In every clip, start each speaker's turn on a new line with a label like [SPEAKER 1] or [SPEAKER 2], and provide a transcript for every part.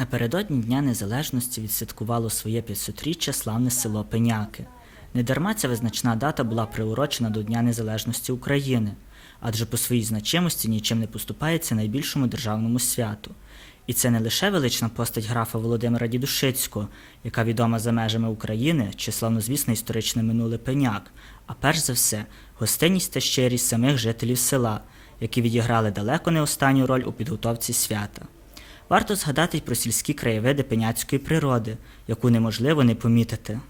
[SPEAKER 1] Напередодні Дня Незалежності відсвяткувало своє 500-річчя славне село Пеняки. Недарма ця визначна дата була приурочена до Дня Незалежності України, адже по своїй значимості нічим не поступається найбільшому державному святу. І це не лише велична постать графа Володимира Дідушицького, яка відома за межами України чи славнозвісне історичне минуле пеняк, а перш за все гостинність та щирість самих жителів села, які відіграли далеко не останню роль у підготовці свята. Варто згадати про сільські краєвиди пеняцької природи, яку неможливо не помітити.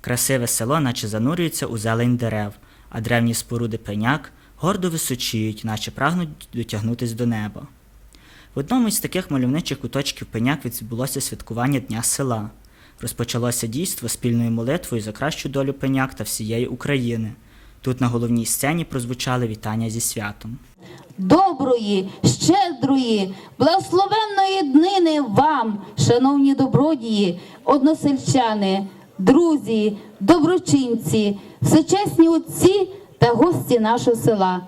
[SPEAKER 1] Красиве село, наче занурюється у зелень дерев, а древні споруди пеняк гордо височіють, наче прагнуть дотягнутись до неба. В одному із таких мальовничих куточків пеняк відбулося святкування Дня села. Розпочалося дійство спільною молитвою за кращу долю пеняк та всієї України. Тут на головній сцені прозвучали вітання зі святом.
[SPEAKER 2] доброї, щедрої, благословенної днини вам, шановні добродії, односельчани, друзі, доброчинці, всечесні отці та гості нашого села.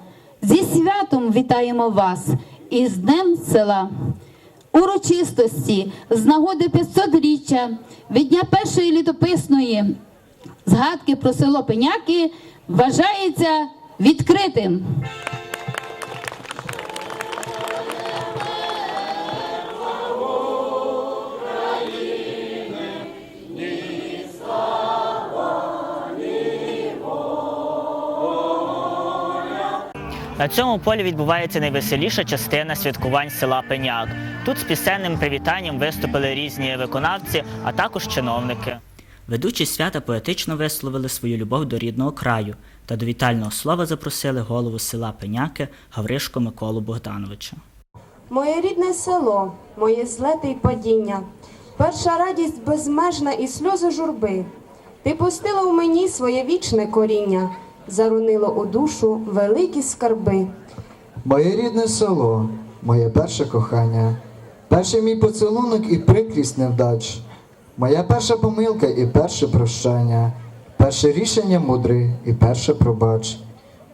[SPEAKER 2] Зі святом вітаємо вас і з Днем села. Урочистості з нагоди 500-річчя від дня першої літописної згадки про село Пеняки вважається відкритим.
[SPEAKER 1] На цьому полі відбувається найвеселіша частина святкувань села Пеняк. Тут з пісенним привітанням виступили різні виконавці, а також чиновники. Ведучі свята поетично висловили свою любов до рідного краю та до вітального слова запросили голову села Пеняки Гавришко Миколу Богдановича.
[SPEAKER 3] Моє рідне село, моє злети й падіння, перша радість безмежна і сльози журби. Ти пустила в мені своє вічне коріння, зарунило у душу великі скарби.
[SPEAKER 4] Моє рідне село, моє перше кохання, перший мій поцілунок і прикрість невдач, моя перша помилка і перше прощання, перше рішення мудре і перше пробач.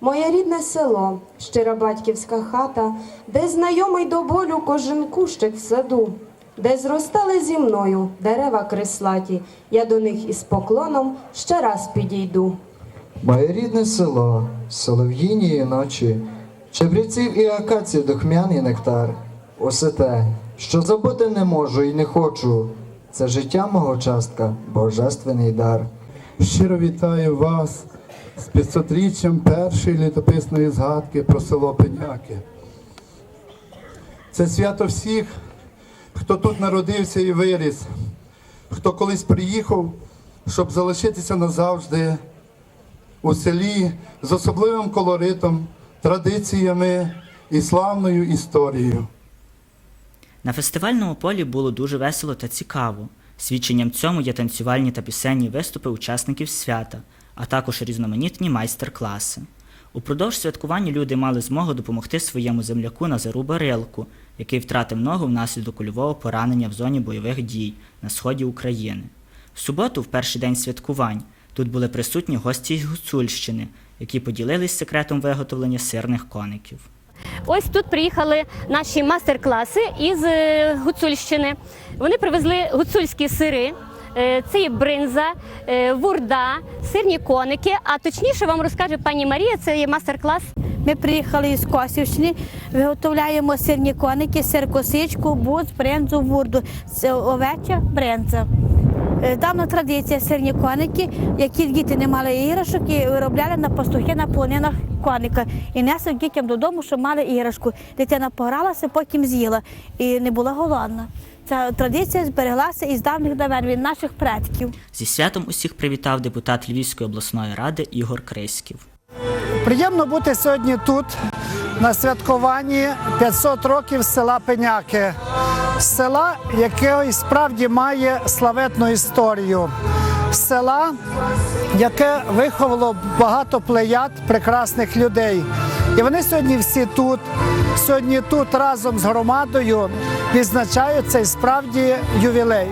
[SPEAKER 3] Моє рідне село, щира батьківська хата, де знайомий до болю кожен кущик в саду, де зростали зі мною дерева крислаті, я до них із поклоном ще раз підійду.
[SPEAKER 4] Моє рідне село, солов'їнії ночі, чебреців і акаців духмяний нектар. Усе те, що забути не можу і не хочу, це життя мого частка, божественний дар.
[SPEAKER 5] Щиро вітаю вас з 500-річчям першої літописної згадки про село Пеняки. Це свято всіх, хто тут народився і виріс, хто колись приїхав, щоб залишитися назавжди у селі з особливим колоритом, традиціями і славною історією.
[SPEAKER 1] На фестивальному полі було дуже весело та цікаво. Свідченням цьому є танцювальні та пісенні виступи учасників свята, а також різноманітні майстер-класи. Упродовж святкування люди мали змогу допомогти своєму земляку Назару Барилку, який втратив ногу внаслідок кульового поранення в зоні бойових дій на сході України. В суботу, в перший день святкувань, тут були присутні гості з Гуцульщини, які поділились секретом виготовлення сирних коників.
[SPEAKER 6] Ось тут приїхали наші мастер-класи із е, Гуцульщини. Вони привезли гуцульські сири. Е, Це є бринза, е, вурда, сирні коники. А точніше вам розкаже пані Марія. Це є мастер-клас.
[SPEAKER 7] Ми приїхали із Косівщини, виготовляємо сирні коники, сир косичку, буц, брензу, вурду, овеча, бренза. Е, Давна традиція сирні коники, які діти не мали іграшок і виробляли на пастухи на полонинах коника. І несли дітям додому, щоб мали іграшку. Дитина погралася, потім з'їла і не була голодна. Ця традиція збереглася із давніх давен від наших предків.
[SPEAKER 1] Зі святом усіх привітав депутат Львівської обласної ради Ігор Криськів.
[SPEAKER 8] Приємно бути сьогодні тут на святкуванні 500 років села Пеняки, села, яке і справді має славетну історію. Села, яке виховало багато плеяд прекрасних людей. І вони сьогодні всі тут, сьогодні тут разом з громадою відзначають цей справді ювілей.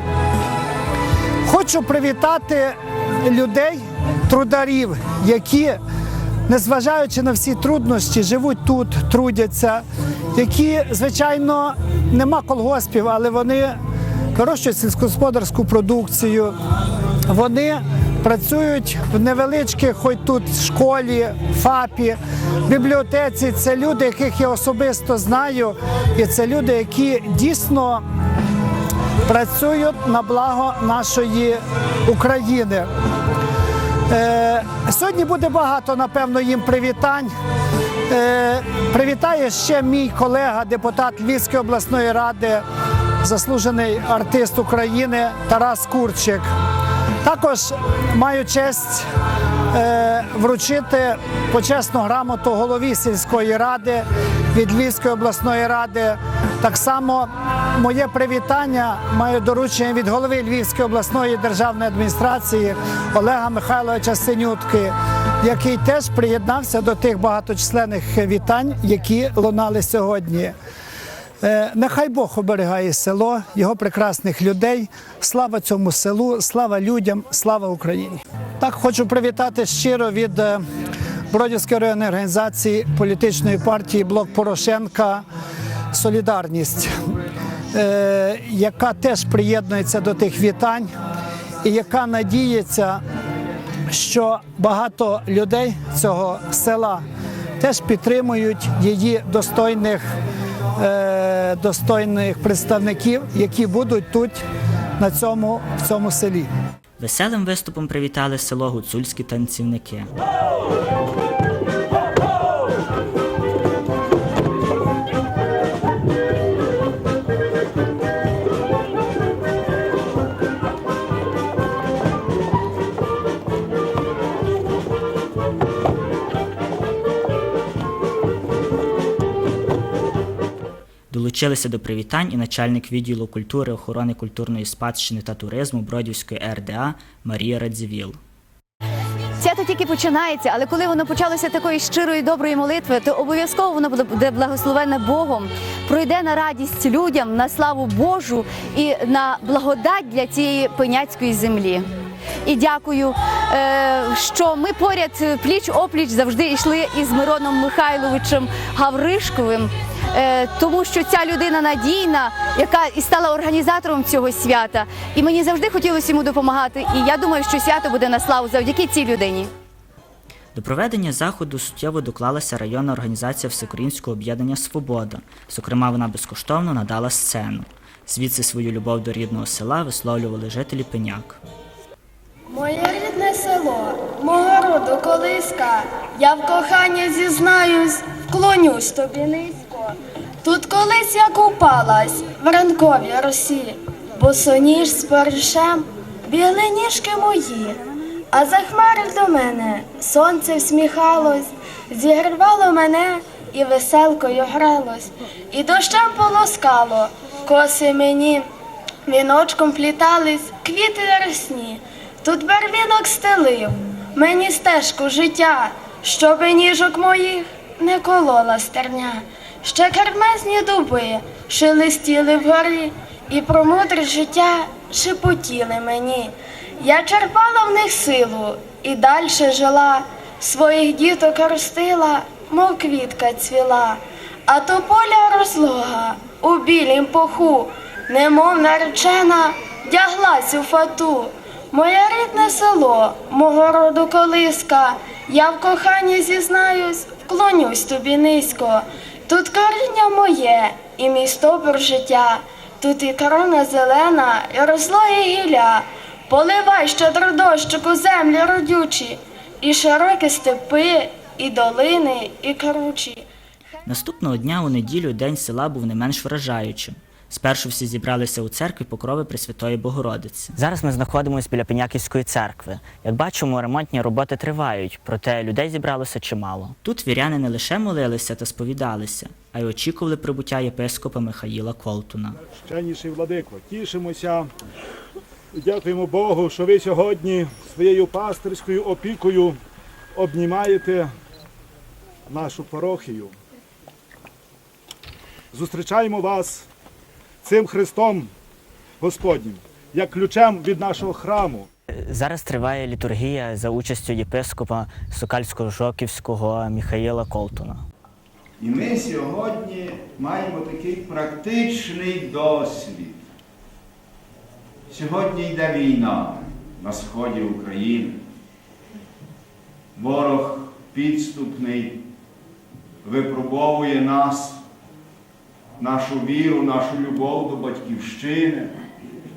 [SPEAKER 8] Хочу привітати людей, трударів, які, незважаючи на всі труднощі, живуть тут, трудяться, які, звичайно, нема колгоспів, але вони вирощують сільськогосподарську продукцію. Вони працюють в невеличких, хоч тут школі, ФАПі, бібліотеці. Це люди, яких я особисто знаю, і це люди, які дійсно працюють на благо нашої України. Е, сьогодні буде багато, напевно, їм привітань. Е, привітає ще мій колега, депутат Львівської обласної ради, заслужений артист України Тарас Курчик. Також маю честь е, вручити почесну грамоту голові сільської ради від Львівської обласної ради. Так само моє привітання маю доручення від голови Львівської обласної державної адміністрації Олега Михайловича Синютки, який теж приєднався до тих багаточисленних вітань, які лунали сьогодні. Е, Нехай Бог оберігає село, його прекрасних людей. Слава цьому селу, слава людям, слава Україні. Так хочу привітати щиро від е, Бродівської районної організації політичної партії Блок Порошенка Солідарність, яка теж приєднується до тих вітань і яка надіється, що багато людей цього села теж підтримують її достойних, е, достойних представників, які будуть тут на цьому, в цьому селі.
[SPEAKER 1] Веселим виступом привітали село гуцульські танцівники. Долучилися до привітань і начальник відділу культури, охорони культурної спадщини та туризму Бродівської РДА Марія Радзівіл.
[SPEAKER 9] Свято тільки починається, але коли воно почалося такої щирої доброї молитви, то обов'язково воно буде благословене Богом, пройде на радість людям, на славу Божу і на благодать для цієї пеняцької землі. І дякую, е, що ми поряд пліч опліч завжди йшли із Мироном Михайловичем Гавришковим. е, Тому що ця людина надійна, яка і стала організатором цього свята, і мені завжди хотілося йому допомагати. І я думаю, що свято буде на славу завдяки цій людині.
[SPEAKER 1] До проведення заходу суттєво доклалася районна організація Всеукраїнського об'єднання Свобода. Зокрема, вона безкоштовно надала сцену. Звідси свою любов до рідного села висловлювали жителі Пеняк.
[SPEAKER 10] Моє рідне село, мого роду колиска, я в коханні зізнаюсь, вклонюсь тобі низько. Тут колись я купалась в ранковій росі, босоніж з паришем, біли ніжки мої, а за хмари до мене сонце всміхалось, зігрівало мене і веселкою гралось, і дощем полоскало коси мені. Віночком плітались квіти росні, тут барвінок стелив мені стежку життя, щоби ніжок моїх не колола стерня. Ще кермезні дуби шелестіли вгорі, і про мудре життя шепотіли мені. Я черпала в них силу і дальше жила, своїх діток ростила, мов квітка цвіла, а то поля розлога у білім поху, немов наречена, вдяглась у фату. Моє рідне село, мого роду колиска, я в коханні зізнаюсь, вклонюсь тобі низько. Тут коріння моє і мій стопор життя, тут і корона зелена, і росло і гілля. Поливай щедро дощику землі родючі, і широкі степи, і долини, і кручі.
[SPEAKER 1] Наступного дня у неділю день села був не менш вражаючим. Спершу всі зібралися у церкві покрови Пресвятої Богородиці. Зараз ми знаходимося біля Пеняківської церкви. Як бачимо, ремонтні роботи тривають, проте людей зібралося чимало. Тут віряни не лише молилися та сповідалися, а й очікували прибуття єпископа Михаїла Колтуна.
[SPEAKER 11] Чайніший владико, тішимося. Дякуємо Богу, що ви сьогодні своєю пастирською опікою обнімаєте нашу парохію. Зустрічаємо вас цим Христом Господнім, як ключем від нашого храму.
[SPEAKER 1] Зараз триває літургія за участю єпископа Сокальсько-Жоківського Михаїла Колтуна.
[SPEAKER 12] І ми сьогодні маємо такий практичний досвід. Сьогодні йде війна на сході України. Ворог підступний випробовує нас, нашу віру, нашу любов до батьківщини,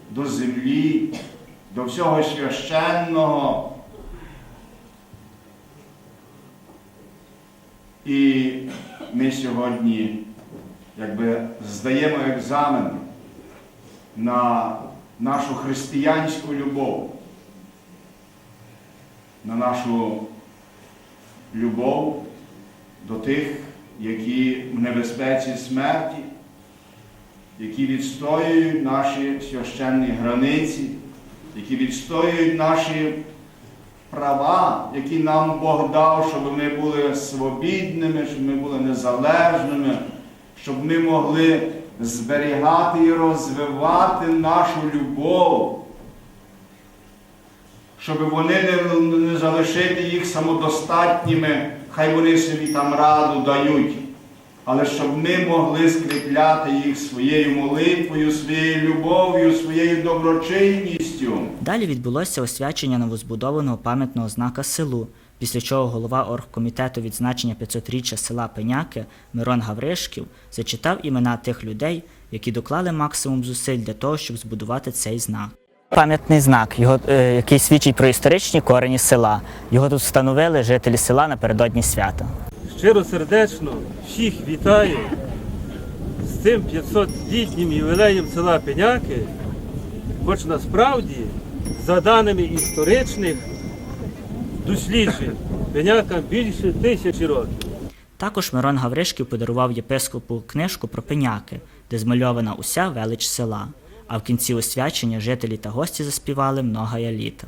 [SPEAKER 12] до землі, до всього священного. І ми сьогодні якби здаємо екзамен на нашу християнську любов, на нашу любов до тих, які в небезпеці смерті, які відстоюють наші священні границі, які відстоюють наші права, які нам Бог дав, щоб ми були свобідними, щоб ми були незалежними, щоб ми могли зберігати і розвивати нашу любов, щоб вони не, залишити їх самодостатніми, хай вони собі там раду дають, але щоб ми могли скріпляти їх своєю молитвою, своєю любов'ю, своєю доброчинністю.
[SPEAKER 1] Далі відбулося освячення новозбудованого пам'ятного знака селу, після чого голова оргкомітету відзначення 500-річчя села Пеняки Мирон Гавришків зачитав імена тих людей, які доклали максимум зусиль для того, щоб збудувати цей знак. Пам'ятний знак, його, е, який свідчить про історичні корені села. Його тут встановили жителі села напередодні свята.
[SPEAKER 13] Щиро сердечно всіх вітаю з цим 500-літнім ювілеєм села Пеняки, хоч насправді, за даними історичних досліджень, Пеняка більше тисячі років.
[SPEAKER 1] Також Мирон Гавришків подарував єпископу книжку про пеняки, де змальована уся велич села. А в кінці освячення жителі та гості заспівали «Многая літа.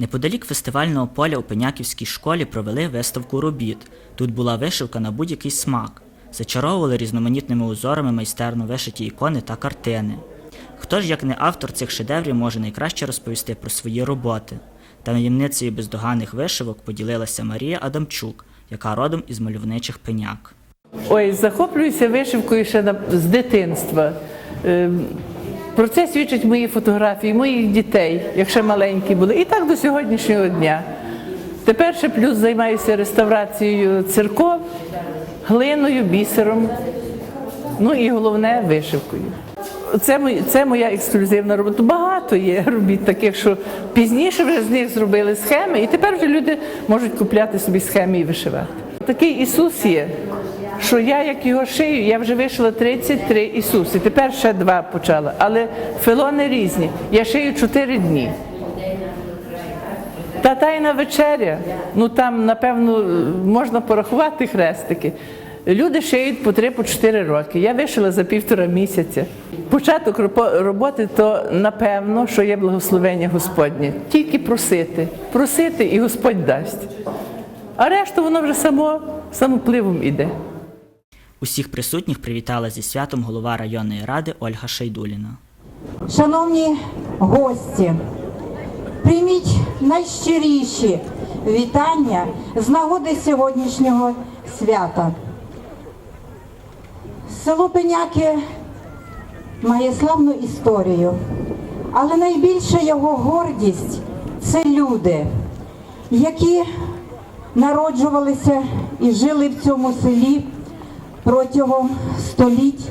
[SPEAKER 1] Неподалік фестивального поля у Пеняківській школі провели виставку робіт. Тут була вишивка на будь-який смак. Зачаровували різноманітними узорами майстерно вишиті ікони та картини. Хто ж, як не автор цих шедеврів, може найкраще розповісти про свої роботи? Таємницею бездоганних вишивок поділилася Марія Адамчук, яка родом із мальовничих пеняк.
[SPEAKER 14] Ой, захоплююся вишивкою ще на- з дитинства. Про це свідчать мої фотографії, моїх дітей, як ще маленькі були, і так до сьогоднішнього дня. Тепер ще плюс займаюся реставрацією церков, глиною, бісером, ну і головне вишивкою. Це, це моя ексклюзивна робота. Багато є робіт таких, що пізніше вже з них зробили схеми, і тепер вже люди можуть купляти собі схеми і вишивати. Такий Ісус є, що я як його шию, я вже вишила 33 Ісуси. Тепер ще два почала. Але фелони різні. Я шию 4 дні. Та тайна вечеря, ну там, напевно, можна порахувати хрестики. Люди шиють по 3-4 роки. Я вишила за півтора місяця. Початок роботи, то напевно, що є благословення Господнє. Тільки просити, просити і Господь дасть. А решту воно вже само самопливом іде.
[SPEAKER 1] Усіх присутніх привітала зі святом голова районної ради Ольга Шайдуліна.
[SPEAKER 15] Шановні гості, прийміть найщиріші вітання з нагоди сьогоднішнього свята. Село Пеняки має славну історію, але найбільша його гордість це люди, які народжувалися і жили в цьому селі протягом століть,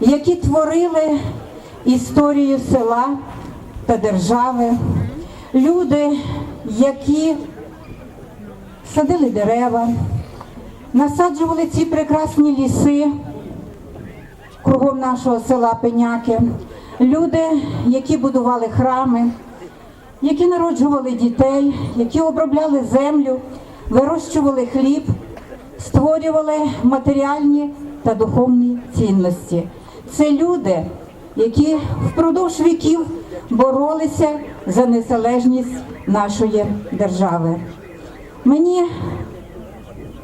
[SPEAKER 15] які творили історію села та держави, люди, які садили дерева, насаджували ці прекрасні ліси кругом нашого села Пеняки, люди, які будували храми, які народжували дітей, які обробляли землю, вирощували хліб, створювали матеріальні та духовні цінності. Це люди, які впродовж віків боролися за незалежність нашої держави. Мені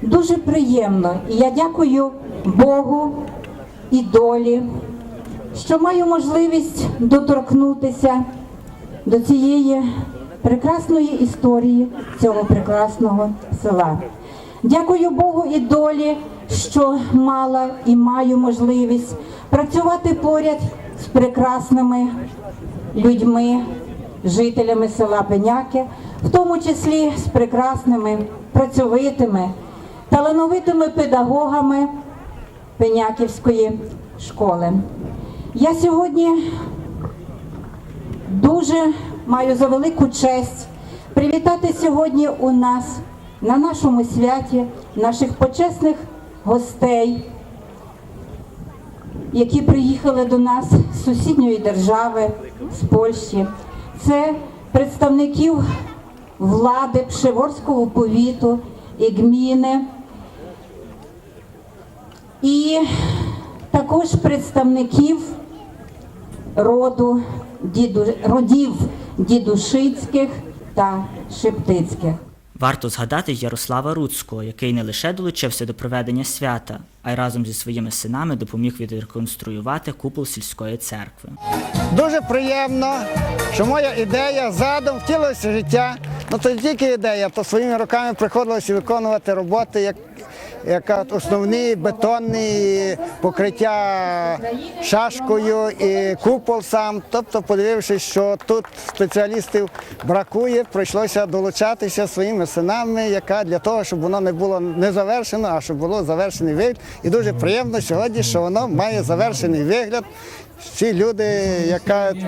[SPEAKER 15] дуже приємно, і я дякую Богу і долі, що маю можливість доторкнутися до цієї прекрасної історії цього прекрасного села. Дякую Богу і долі, що мала і маю можливість працювати поряд з прекрасними людьми, жителями села Пеняки, в тому числі з прекрасними, працьовитими, талановитими педагогами Пеняківської школи. Я сьогодні дуже маю за велику честь привітати сьогодні у нас на нашому святі наших почесних гостей, які приїхали до нас з сусідньої держави, з Польщі. Це представників влади Пшеворського повіту і гміни. І також представників роду діду, родів дідушицьких та шептицьких.
[SPEAKER 1] Варто згадати Ярослава Руцького, який не лише долучився до проведення свята, а й разом зі своїми синами допоміг відреконструювати купол сільської церкви.
[SPEAKER 16] Дуже приємно, що моя ідея задум втілилася життя. Ну то тільки ідея, то своїми руками приходилося виконувати роботи, як, як от основні бетонні покриття шашкою і купол сам. Тобто, подивившись, що тут спеціалістів бракує, прийшлося долучатися своїми синами, яка для того, щоб воно не було не завершено, а щоб було завершений вигляд. І дуже приємно сьогодні, що воно має завершений вигляд. Всі люди, які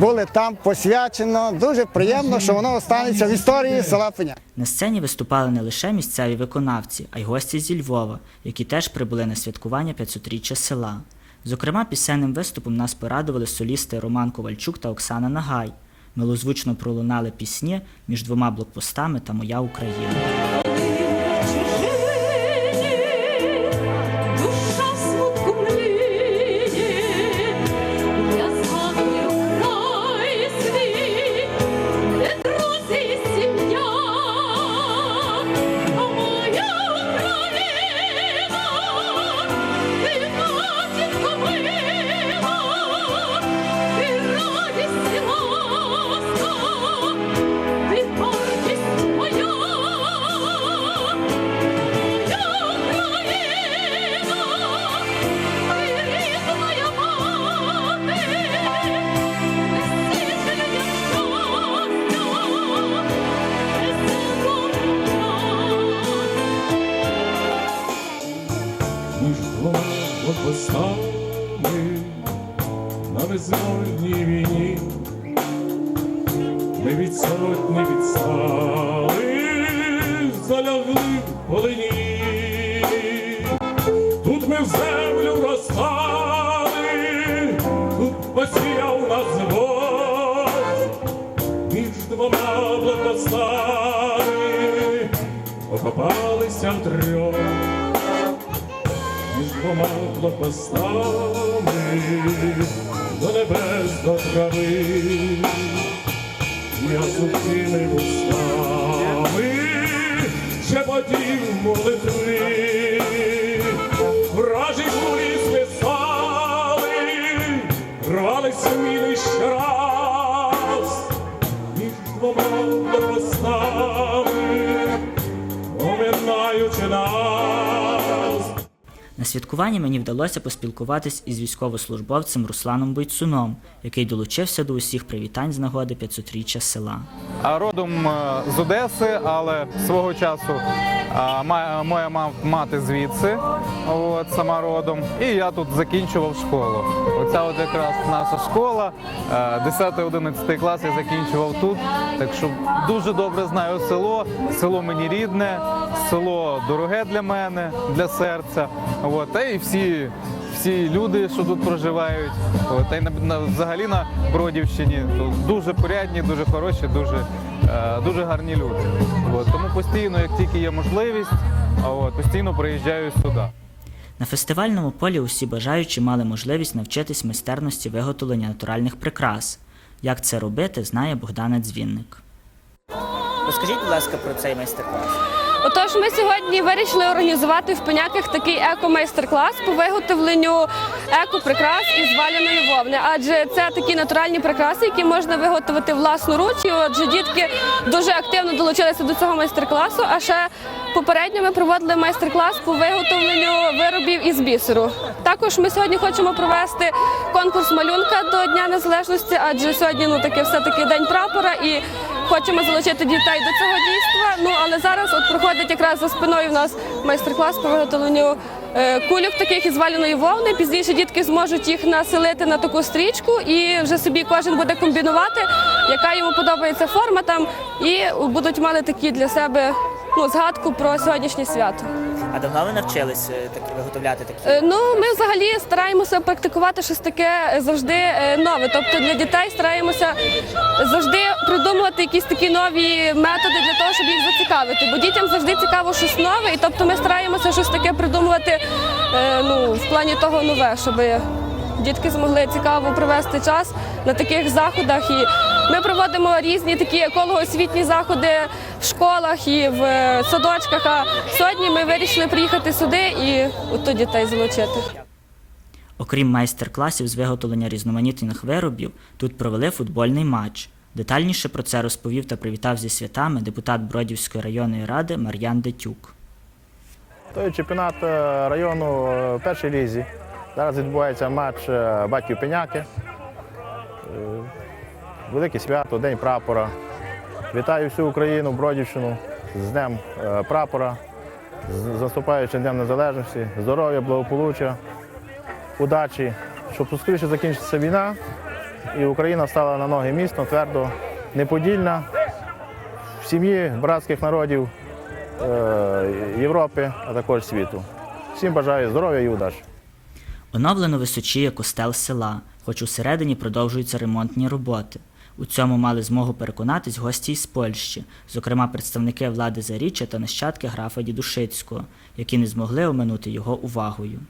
[SPEAKER 16] були там посвячено, дуже приємно, що воно останеться в історії села Пеня.
[SPEAKER 1] На сцені виступали не лише місцеві виконавці, а й гості зі Львова, які теж прибули на святкування 500-річчя села. Зокрема, пісенним виступом нас порадували солісти Роман Ковальчук та Оксана Нагай. Милозвучно пролунали пісні між двома блокпостами та Моя Україна.
[SPEAKER 17] В землю розпали, посіяв нас Бог між двома блокпостами окопалися втрьох між двома блокпостами до небес до трави, я сухими вустами. Шепотів молитви,
[SPEAKER 1] святкуванні мені вдалося поспілкуватись із військовослужбовцем Русланом Бойцуном, який долучився до усіх привітань з нагоди 500-річчя села.
[SPEAKER 18] А Родом е, з Одеси, але свого часу моя мати звідси, от, сама родом. І я тут закінчував школу. Оця от якраз наша школа, 10-11 клас я закінчував тут. Так що дуже добре знаю село. Село мені рідне, село дороге для мене, для серця. От, та і всі. Всі люди, що тут проживають, та й на, на, взагалі на Бродівщині, дуже порядні, дуже хороші, дуже, е, дуже гарні люди. От, тому постійно, як тільки є можливість, а от, постійно приїжджаю сюди.
[SPEAKER 1] На фестивальному полі усі бажаючі мали можливість навчитись майстерності виготовлення натуральних прикрас. Як це робити, знає Богдана Дзвінник. Розкажіть, будь ласка, про цей майстер-клас.
[SPEAKER 19] Отож, ми сьогодні вирішили організувати в Пеняках такий еко-майстер-клас по виготовленню еко-прикрас із валяної вовни. Адже це такі натуральні прикраси, які можна виготовити власноруч. І отже, дітки дуже активно долучилися до цього майстер-класу. А ще попередньо ми проводили майстер-клас по виготовленню виробів із бісеру. Також ми сьогодні хочемо провести конкурс малюнка до Дня Незалежності, адже сьогодні ну таки все таки день прапора і хочемо залучити дітей до цього дійства. Ну але зараз от проходить якраз за спиною в нас майстер-клас по виготовленню кульок таких із валяної вовни. Пізніше дітки зможуть їх населити на таку стрічку, і вже собі кожен буде комбінувати, яка йому подобається форма там, і будуть мали такі для себе ну, згадку про сьогоднішнє свято.
[SPEAKER 1] А давно ви навчились так виготовляти такі?
[SPEAKER 19] Е, Ну, ми взагалі стараємося практикувати щось таке е, завжди е, нове. Тобто для дітей стараємося завжди придумувати якісь такі нові методи для того, щоб їх зацікавити. Бо дітям завжди цікаво щось нове, і тобто ми стараємося щось таке придумувати е, ну, в плані того нове, щоб дітки змогли цікаво провести час на таких заходах. І ми проводимо різні такі екологоосвітні заходи в школах і в е, садочках. А сьогодні ми вирішили приїхати сюди і от дітей залучити.
[SPEAKER 1] Окрім майстер-класів з виготовлення різноманітних виробів, тут провели футбольний матч. Детальніше про це розповів та привітав зі святами депутат Бродівської районної ради Мар'ян Детюк.
[SPEAKER 20] Той чемпіонат е, району е, першій лізі. Зараз відбувається матч е, батьків Пеняки. Е, Велике свято, День прапора. Вітаю всю Україну, Бродівщину з Днем е, прапора, з наступаючим Днем Незалежності, здоров'я, благополуччя, удачі, щоб поскоріше закінчиться війна і Україна стала на ноги міцно, твердо, неподільна, в сім'ї братських народів Європи, а також світу. Всім бажаю здоров'я і удачі.
[SPEAKER 1] Оновлено височіє костел села, хоч усередині продовжуються ремонтні роботи. У цьому мали змогу переконатись гості із Польщі, зокрема представники влади Заріччя та нащадки графа Дідушицького, які не змогли оминути його увагою.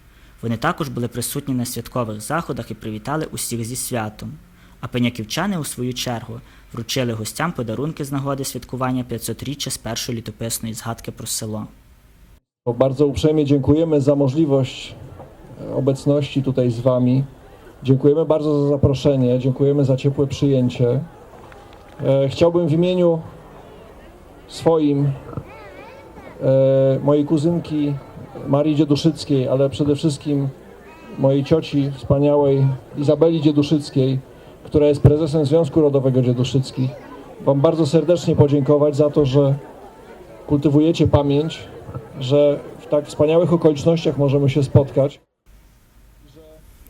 [SPEAKER 1] Вони також були присутні на святкових заходах і привітали усіх зі святом. А пеняківчани, у свою чергу, вручили гостям подарунки з нагоди святкування 500-річчя з першої літописної згадки про село.
[SPEAKER 21] Bardzo za możliwość e, obecności tutaj z Wami. Dziękujemy bardzo za zaproszenie, dziękujemy za ciepłe przyjęcie. E, Chciałbym w imieniu swoim, e, mojej kuzynki Marii Dzieduszyckiej, ale przede wszystkim mojej cioci wspaniałej Izabeli Dzieduszyckiej, która jest prezesem Związku Rodowego Dzieduszyckich, Wam bardzo serdecznie podziękować za to, że kultywujecie pamięć, że w tak wspaniałych okolicznościach możemy się spotkać.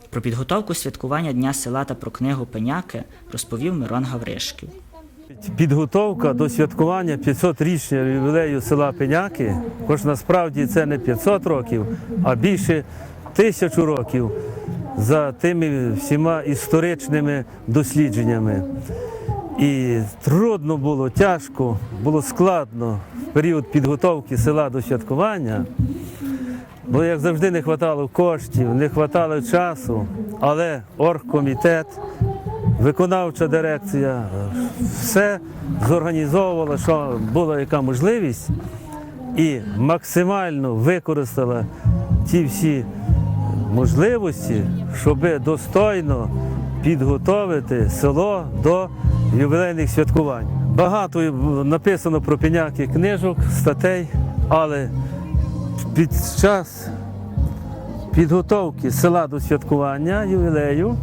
[SPEAKER 1] Про підготовку святкування Дня села та про книгу Пеняки розповів Мирон Гавришків.
[SPEAKER 13] Підготовка до святкування 500-річного ювілею села Пеняки, хоч насправді це не 500 років, а більше тисячу років за тими всіма історичними дослідженнями. І трудно було, тяжко, було складно в період підготовки села до святкування, бо як завжди не вистачало коштів, не вистачало часу, але оргкомітет виконавча дирекція все зорганізовувала, що була яка можливість, і максимально використала ті всі можливості, щоб достойно підготовити село до ювілейних святкувань. Багато написано про пеняки книжок, статей, але під час підготовки села до святкування ювілею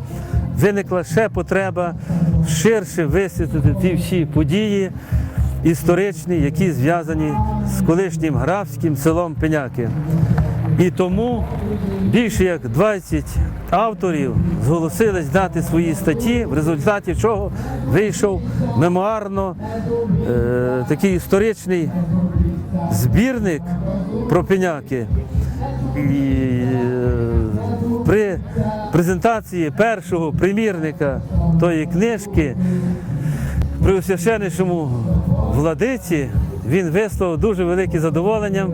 [SPEAKER 13] виникла ще потреба ширше висвітлити ті всі події історичні, які зв'язані з колишнім графським селом Пеняки. І тому більше як 20 авторів зголосились дати свої статті, в результаті чого вийшов мемуарно е, такий історичний збірник про пеняки. І е, при презентації першого примірника тої книжки при священнішому владиці він висловив дуже велике задоволення,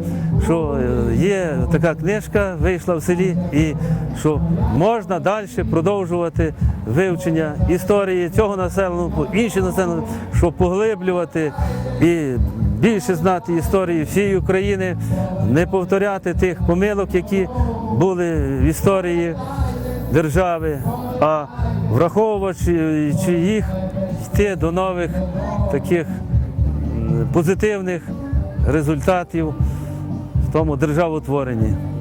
[SPEAKER 13] що е, є така книжка, вийшла в селі, і що можна далі продовжувати вивчення історії цього населеного, пункту, інших населених, щоб поглиблювати і більше знати історії всієї України, не повторяти тих помилок, які були в історії держави, а враховуючи їх, йти до нових таких позитивних результатів в тому державотворенні.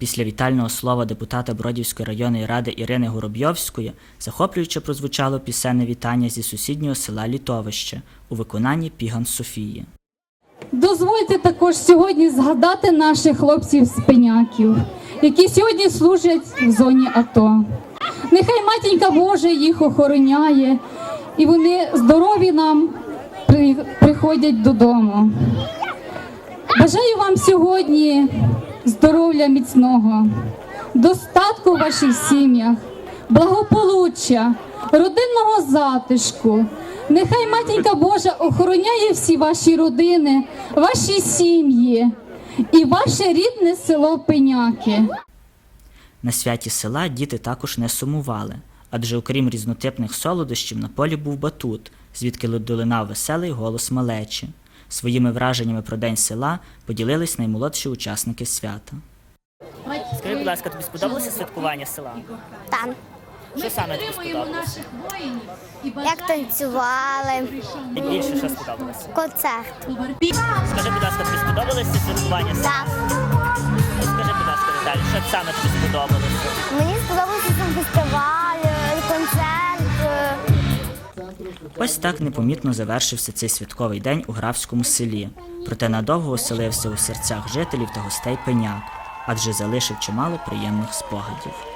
[SPEAKER 1] Після вітального слова депутата Бродівської районної ради Ірини Горобйовської захоплююче прозвучало пісенне вітання зі сусіднього села Літовище у виконанні Піган Софії.
[SPEAKER 22] Дозвольте також сьогодні згадати наших хлопців з пеняків, які сьогодні служать в зоні АТО. Нехай матінька Божа їх охороняє, і вони здорові нам приходять додому. Бажаю вам сьогодні здоров'я міцного, достатку в ваших сім'ях, благополуччя, родинного затишку. Нехай матінка Божа охороняє всі ваші родини, ваші сім'ї і ваше рідне село Пеняки.
[SPEAKER 1] На святі села діти також не сумували, адже окрім різнотипних солодощів на полі був батут, звідки долинав веселий голос малечі. Своїми враженнями про день села поділились наймолодші учасники свята. Скажи, будь ласка, тобі сподобалося святкування села?
[SPEAKER 23] Так.
[SPEAKER 1] Що саме тобі сподобалося?
[SPEAKER 23] Як танцювали.
[SPEAKER 1] Найбільше що сподобалося?
[SPEAKER 23] Концерт.
[SPEAKER 1] Скажи, будь ласка, тобі сподобалося святкування села?
[SPEAKER 23] Так.
[SPEAKER 1] Скажи, будь ласка, Віталій, що саме тобі сподобалося?
[SPEAKER 23] Мені сподобався сам фестиваль,
[SPEAKER 1] Ось так непомітно завершився цей святковий день у графському селі, проте надовго оселився у серцях жителів та гостей пеняк, адже залишив чимало приємних спогадів.